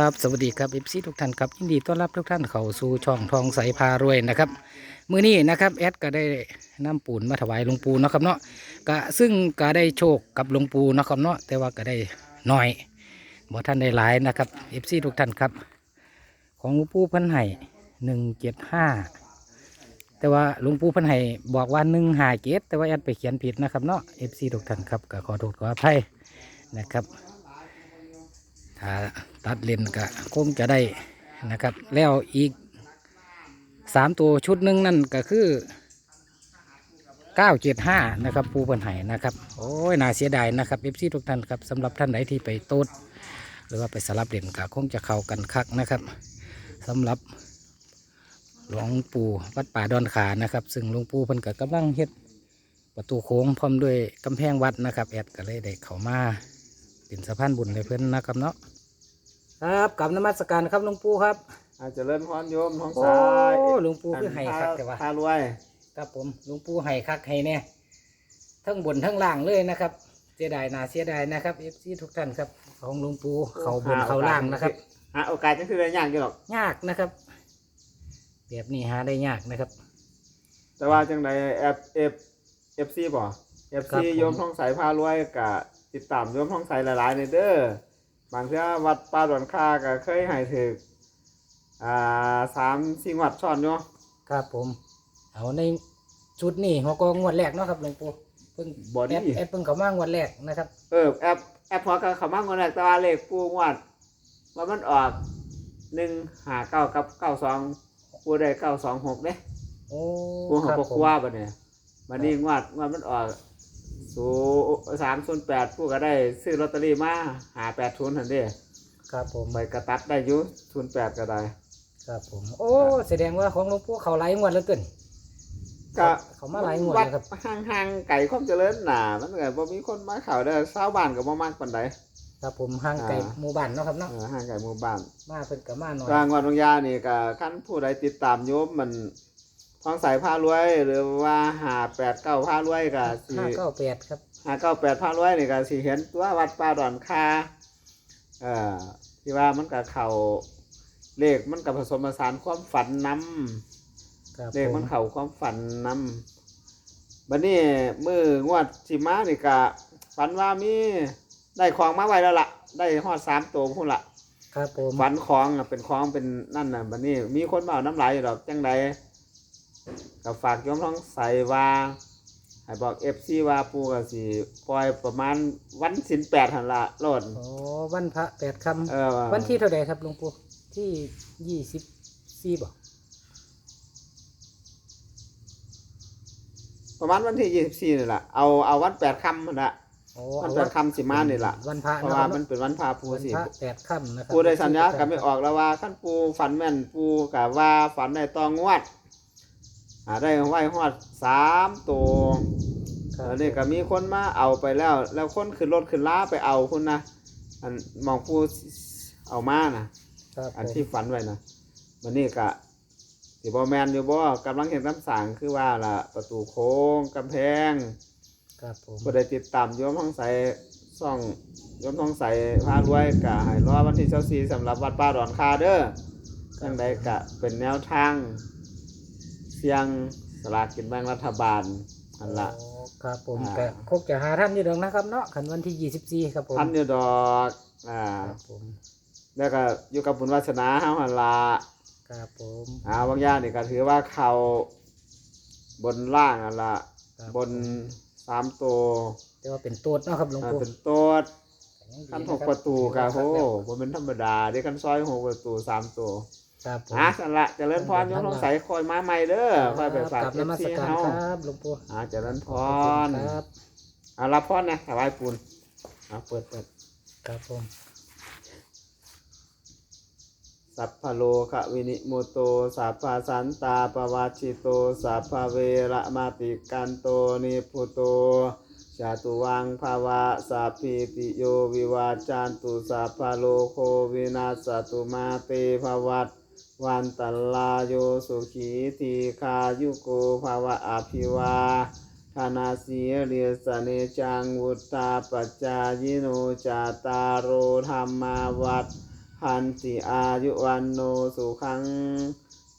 ครับสวัสดีครับเอฟซีทุกท่านครับยินดีต้อนรับทุกท่านเข้าสู่ช่องทองใสพารวยนะครับมื้อนี้นะครับแอดก็ได้นำปูนมาถวายหลวงปู่นะครับเนาะก็ซึ่งก็ได้โชคกับหลวงปู่นะครับเนาะแต่ว่าก็ได้น้อยบ่ท่านได้หลายนะครับเอฟซีทุกท่านครับ ของหลวงปู่พันไห้หนึ่งเจ็ดห้าแต่ว่าหลวงปู่พันไห้บอกว่าหนึ่งห้าเจ็ดแต่ว่าแอดไปเขียนผิดนะครับเนาะเอฟซีทุกท่านครับก็ขอโทษขออภัยนะครับ ตัดเลนก็คงจะได้นะครับ แล้วอีกสามตัวชุดหนึ่งนั่นก็คือเก้าเจ็ดห้านะครับปูเพันไห้นะครับ โอ้ยน่าเสียดายนะครับเอฟซีทุกท่านครับสำหรับท่านไหนที่ไปโต๊ดหรือว่าไปสลับเลนก็คงจะเข้ากันคักนะครับสำหรับหลวงปู่วัดป่าดอนขานะครับ ซึ่งหลวงปู่เพิ่นก็กำลังเฮ็ดประตูโค้งพร้อมด้วยกำแพงวัดนะครับ แอดก็เลยได้เข้ามาเป็นสะพานบุญในเพื่อนนะครับเนาะ ครับกับนมัสการครับหลวงปู่ครับอาจจะเริ่มพรโยมท้องโอ้สายหลวงปู่คือไห้คักแต่ว่า พารวย ครับผมหลวงปู่ไห้คักไห้เนี่ยทั้งบนทั้งล่างเลยนะครับ เสียดายนาเสียดายนะครับเอฟซีทุกท่านครับ ของหลวงปู่เขาบนเขาล่างนะครับ หาโอกาสจังคือได้ยากอยู่หรอก ยากนะครับ แบบนี้หาได้ยากนะครับ แต่ว่าจังไดแอฟเอฟเอฟซีบ่เอฟครับซีผม โยมท้องสายพารวยกะติดตามโยมท้องสายหลายๆในเด้อ บางเทื่อวัดป่าดอนคาก็เคยให้ถึกอ่าสามสี่งวัดซ้อนอยู่ครับผม เอาในชุดนี้หัวก็งวดแรกเนาะครับหลวงปู่เพิ่งบ่แอดีดแอดเพิ่งเขามางวดแรกนะครับ เออแอปแอปพอก็เขามางคนแรกแต่ว่าเลขปูงวด ว่ามันออกหนึ่งหาเก้ากับเก้าสองปูได้เก้าสองหกเด้โอ้กูคเขารับบอกผม ว่าบัดเนี่ยบัดนี้งวดงวดมันออก ศูสามศูนย์แปดผู้ก็ได้ซื้อลอตเตอรี่มาหาแปดศูนย์ทันเดีครับผมใบกระตัดได้อยุศูนย์แปดก็ได้ ครับผม โอ้แสดงว่าของหลวงปู่เขาหลายงวดแล้วเกินก็เขามาหลายงวดวัดแล้วครับห่างๆไก่ความเจริญหนามันก็บ่มีคนมาเข่าได้อชาวบ้านก็บ่มากปานใด ครับผมห่างไกลอ่า หมู่บ้านเนาะครับเนาะเออห่างไก่หมู่บ้าน มาเพิ่นก็มาหน่อยกลางวันบางยานี่ก็ขั้นผู้ใดติดตามโยมมัน ท้องสายผ้ารวย หรือว่าหาแปดเก้าผ้ารวยก็สิห้าเก้าแปดครับหาเก้าแปดผ้ารวยนี่ก็สิเห็นตัววัดป่าดอนคาเอ่อที่ว่ามันก็เข่าเลขมันกับผสมผสานความฝันนำครับเลขผมัมนเข่าความฝันนำบัดนี้มืองวดสิมานี่ก็ฝันว่ามีได้ของมาไว้แล้วล่ะ ได้ฮอดสามตัวพุ่นละครับผมฝันของอะเป็นของเป็นนั่นน่ะบัดนี้มีคนมาเอาน้ำลายอยู่ดอกจังใด ก็ฝากโยมท้องใส่ว่าให้บอกเอฟซีว่าปูก็สิปล่อยประมาณวันสินแปดหันละโลด โอ้วันพระแปดคเออำวันที่เท่าไหร่ครับหลวงปู่ที่ยี่สิบสี่บ่ประมาณวันที่ยี่สิบสี่นี่แหละเอาเอาวันแปดค่ำนั่นละโอ้วันเอาแปดค่ำสิมานี่แหละวันพระเพราะเนาะว่าคมัรันบเป็นวันพาปูวันสิพระแปดค่ำนะครับปูได้สัญญากันไม่ออกแล้วว่าขั้นปูฝันแม่นปูกับว่าฝันในตองงวด อ่าได้ไหวฮอดสามตัวครับแล้วนี่ก็มีคนมาเอาไปแล้ว แล้วคนขึ้นรถขึ้นล้าไปเอาคุณนะอันมองปูเอามานะครับอันผมที่ฝันไว้นะมันนี่ก็สิบอแมนอยู่บ่กำลังเห็นคำสั่งคือว่าล่ะประตูโค้งกำแพงครับผมผู้ใดติดตามโยมท้องใสซ่องโยมท้องใสพารวยกะให้รอวันที่เช้าสีสำหรับวัดป่าดอนคาเด้อจังใดกะเป็นแนวทางเสียงสลากกินแบ่งรัฐบาลอันละ โอ้ครับผมอ่า ก็คงจะหาท่านอยู่ดอกนะครับเนาะขันวันที่ยี่สิบสี่ครับผมพันอยู่ดอกอ่าครับผม แล้วก็อยู่กับบุญวาสนาเฮาหันละครับผม อ่าบางอย่างนี่ก็ถือว่าเขาบนล่างอันละครับ บนสามตัวแต่ว่าเป็นตัวจเนาะครับหลวงอ่าปู่เป็นโต๊ดยังดีขั้นนะหกครับประตูกะโหถือว่าบ่เป็นธรรมดาเด้ขั้นซอยหกประตูสามตัว ครับผมอะสั่นละเจริญพรโยมท้องใสคอยมาใหม่เด้อคอยไปฝากกลับเอนมัสซีการเฮาครับหลวงปู่อ่าเจริญพขอบรคุณครับอ่ารับพรนะถวายปูนอ่าเปิดเปิดครับผมสัพพะโลคะวินิโมโตสัพพะสันตาปวาชิโตสัพพะเวระมาติกันโตนิพุโตชาตุวังภาวะสัพพิติโยวิวาจันตุสัพพะโลโควินาสตุมาเตภวัต วันตลาโยสุขีทีคายุโกภาวะอภิวาธนาสีเรียสเนจังวุตตาปัจจายิโนจาตารโรธรรมาวัดหพันติอายุวันโนสุขัง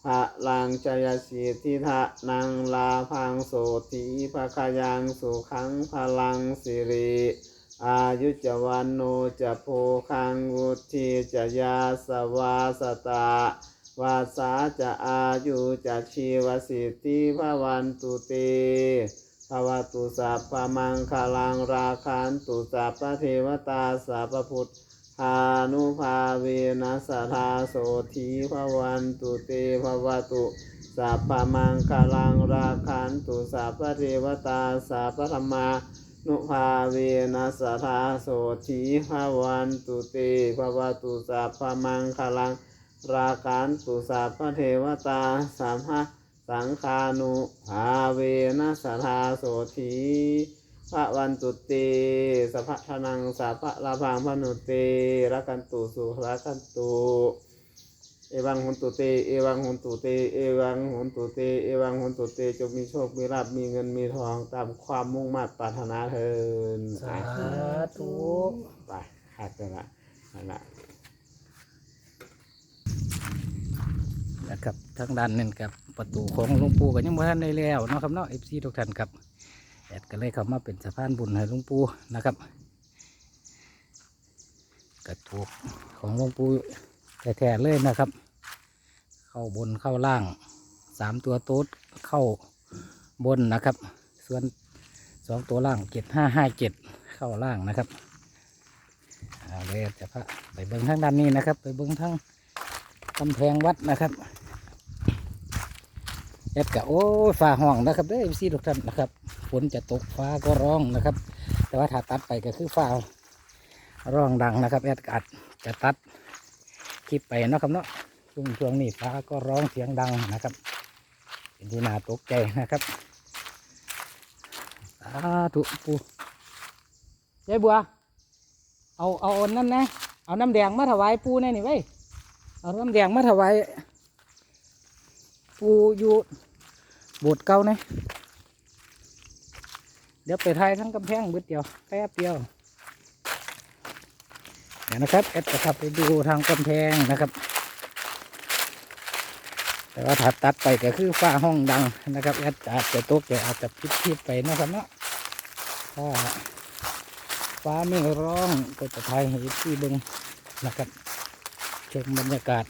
พระลังจยสิทธิทะนังลาพังโสติภคายังสุขังพลังสิริอายุจวันโนจะโพคังวุธิจะยาสวาสตา วาสาจะอายุจะชีวสิทธิภวันตุเตภวตุสัพพมังคลังราคันตุสัพพเทวตาสัพพุทธานุภาเวนัสธาโสธีภวันตุเตภวตุสัพพมังคลังราคันตุสัพพเทวตาสัพพธรรมานุภาเวนัสธาโสธีภวันตุเตภวตุสัพพมังคลัง ราคันตุสัพพเทวตาสัมภะสังคานุภาเวนัสธาโสธีพระวันตุเตสัพพะทนังสัพพะลาพังพนุเตรักขันตุสุรักขันตุเอวังหุนตุเต เอวังหุนตุเต เอวังหุนตุเต เอวังหุนตุเต จงมีโชค มีลาภมีเงิน มีทอง ตามความมุ่งมั่นปรารถนาเทินสาธุ ไปหักกันละนั่นละ นะครับทางด้านนั่นกับประตูของหลวงปู่ก็ยังบ่ทันได้แล้วเนาะครับเนาะเอฟซีทุกท่านครับแอดก็เลยเข้ามาเป็นสะพานบุญให้หลวงปู่นะครับกระถูกของหลวงปู่แท้ๆเลยนะครับ เข้าบนเข้าล่างสามตัวโต๊ดเข้าบนนะครับ ส่วนสองตัวล่างเจ็ดห้าห้าเจ็ดเข้าล่างนะครับเอาเลยจะพาไปเบิ้งทางด้านนี้นะครับ ไปเบิ้งทางกำแพงวัดนะครับ แอดกะโอ้ฟ้าห้องนะครับเด้อพี่ทุกท่านนะครับฝนจะตกฟ้าก็ร้องนะครับ แต่ว่าถ้าตัดไปก็คือฟ้าร้องดังนะครับแอดกัดจะตัดคลิปไปนะครับเนาะช่วงช่วงนี้ฟ้าก็ร้องเสียงดังนะครับ เป็นที่น่าตกใจนะครับสาธุปูยายบัว เอาเอาอนนั้นนะเอาน้ำแดงมาถวายปูแน่นี่ไว้ยเอาน้ำแดงมาถวายปูอยู่ บสถ์เก่าเนี่ยเดี๋ยวไปถ่ายทั้งกำแพงบิดเดียวแป๊บเดียวเดี๋ยวนะครับแอดจะขับไปดูทางกำแพงนะครับ แต่ว่าถ้าตัดไปก็คือฝ้าห้องดังนะครับแอดอาจจะตกใจอาจจะพิดพิดไปนะครับเนาะถ้าฟ้าไม่ร้องก็จะถ่ายให้ที่บึงนะครับชมบรรยากาศ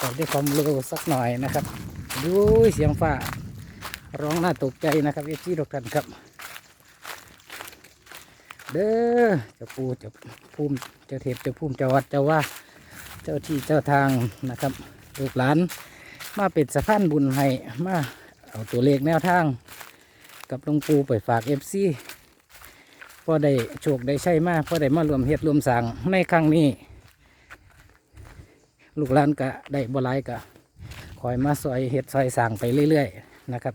ก็ด้วยความเร็วสักหน่อยนะครับ ดูเสียงฟ้า ร้องน่าตกใจนะครับเอจี้ทุกท่านครับ เด้อเจ้าปูเจ้าภูมิเจ้าเทพเจ้าภูมิเจ้าวัดเจ้าว่า เจ้าที่เจ้าทางนะครับลูกหลาน มาเป็นสะพานบุญให้มาเอาตัวเลขแนวทาง กับหลวงปูไปฝากเอฟซีพอได้โชคได้ใช่มากพอได้มารวมเฮ็ดรวมสั่งในครั้งนี้ ลูกหลานก็ได้บ่หลายก็ คอยมาซอยเห็ดซอยสั่งไปเรื่อย ๆ นะครับ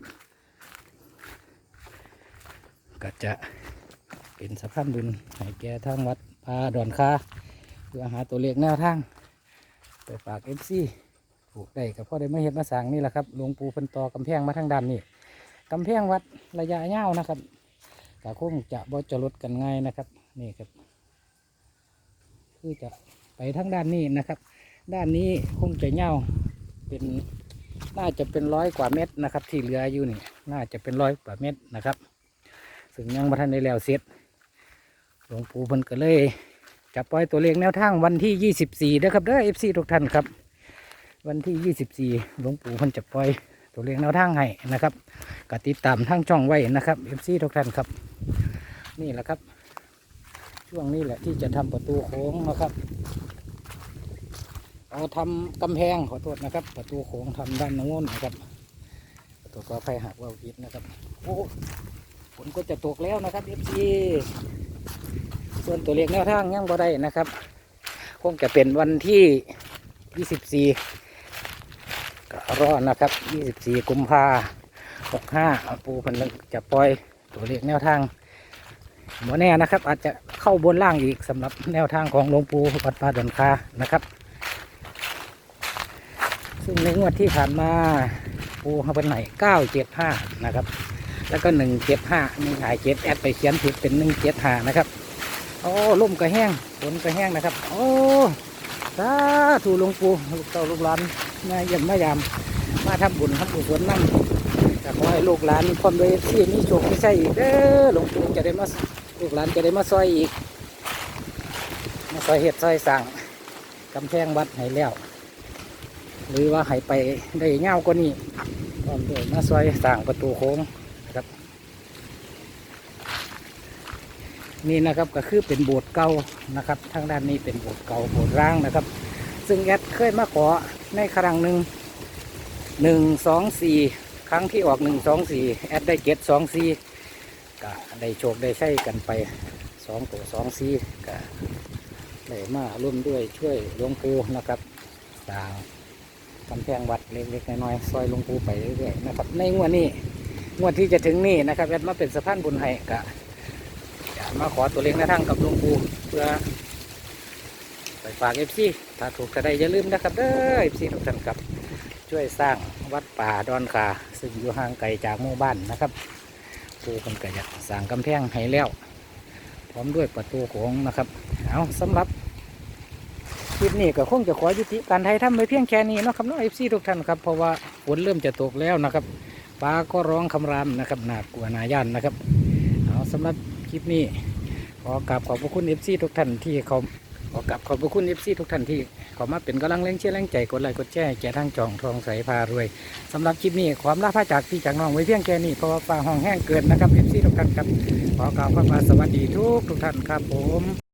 ก็จะเป็นสะพานบุญให้แกทางวัดพาดอนคาเพื่อหาตัวเลขแนวทาง ไปฝากเอฟซีปลูกได้ก็พอได้มาเห็ดมาสั่งนี่แหละครับหลวงปู่พิ่นตอกำแพงมาทางด้านนี้กำแพงวัดระยะยาวนะครับก็คงจะบ่จะลดกันง่ายนะครับนี่ครับ คือจะไปทางด้านนี้นะครับ ด้านนี้คงจะเงา เป็นน่าจะเป็นร้อยกว่าเม็ดนะครับ ที่เหลืออยู่นี่ น่าจะเป็นร้อยกว่าเม็ดนะครับซึ่งยังบ่ทันได้แล้วเสร็จหลวงปู่เพิ่นก็เลยจะปล่อยตัวเลขแนวทางวันที่24นะครับเด้อ FC ทุกท่านครับ วันที่24หลวงปู่เพิ่นจะปล่อยตัวเลขแนวทางให้นะครับกติดตามทางช่องไว้นะครับ FC ทุกท่านครับ นี่แหละครับ ช่วงนี้แหละที่จะทำประตูโค้งนะครับ เอาทำกำแพงขอโทษนะครับ ประตูโค้งทำด้านโน้นนะครับประตูก็ไฟหักว่าผิดนะครับโอ้ฝนก็จะตกแล้วนะครับเอฟซีส่วนตัวเลขแนวทางยังบ่ได้นะครับคงจะเป็นวันที่ 24ก็รอนะครับ 24 กุมภา65ปูพันจะปล่อยตัวเลขแนวทางบ่แน่นะครับ อาจจะเข้าบนล่างอีกสำหรับแนวทางของหลวงปู่วัดป่าดอนคานะครับ ซึ่งในงวดที่ผ่านมาปูเขาเป็นไหนเก้าเจ็ดห้านะครับ แล้วก็หนึ่งเจ็ดห้านี่หายเจ็ดแอดไปเขียนผิดเป็นหนึ่งเจ็ดห้านะครับโอ้ลมก็แห้งฝนก็แห้งนะครับ โอ้สาธุหลวงปู่ลูกเต้าลูกหลานมาเยี่ยมมายามมาทำบุญทำบุญสวนนั่งแต่ขอให้ลูกหลานพร้อมด้วยที่มีโชคมีชัยอีกเด้อหลวงปู่จะได้มาลูกหลานจะได้มาซอยอีกมาซอยเห็ดซอยสั่งกำแพงวัดให้แล้ว หรือว่าให้ไปได้เงากว่านี้พร้อมด้วยมาซอยสั่งประตูโค้งนะครับ นี่นะครับก็คือเป็นโบสถ์เก่านะครับทางด้านนี้เป็นโบสถ์เก่าโบสถ์ร้างนะครับ ซึ่งแอดเคยมาขอในครั้งหนึ่งหนึ่งสองสี่ครั้งที่ออกหนึ่งสองสี่แอดได้เก็ตสองสี่ก็ได้โชคได้ใช้กันไปสองตัวสองสี่ก็ได้มาร่วมด้วยช่วยหลวงปู่นะครับสร้าง กำแพงวัดเล็กๆน้อยๆซอยหลวงปู่ไปเรื่อยๆนะครับในงวดนี้งวดที่จะถึงนี่นะครับแอดมาเป็นสะพานบุญให้กะมาขอตัวเลขในทางกับหลวงปู่เพื่อไปฝากเอฟซีถ้าถูกก็ได้อย่าลืมนะครับเด้อเอฟซีทุกท่านครับ ช่วยสร้างวัดป่าดอนคาซึ่งอยู่ห่างไกลจากหมู่บ้านนะครับปูคนก็อยากสร้างกำแพงให้แล้ว พร้อมด้วยประตูโขงนะครับเอาสำหรับ นี้ก็คงจะขอยุติการไทยทำไปเพียงแค่นี้นะครับน้องเอฟซีทุกท่านครับเพราะว่าฝนเริ่มจะตกแล้วนะครับฟ้าก็ร้องคำรามนะครับหนากลัวนาย่านนะครับเอาสำหรับคลิปนี้ขอกราบขอบพระคุณเอฟซีทุกท่านที่เขาขอกราบขอบพระคุณเอฟซีทุกท่านที่เขามาเป็นกำลังแรงเชียร์แรงใจกดไลค์กดแชร์แก่ทางจองทองใสพารวยสำหรับคลิปนี้ความลาพระจากพี่จากน้องไว้เพียงแค่นี้เพราะว่าฟ้าห้องแห้งเกินนะครับเอฟซีทุกท่านครับขอกล่าวคำว่าสวัสดีทุกทุกท่านครับผม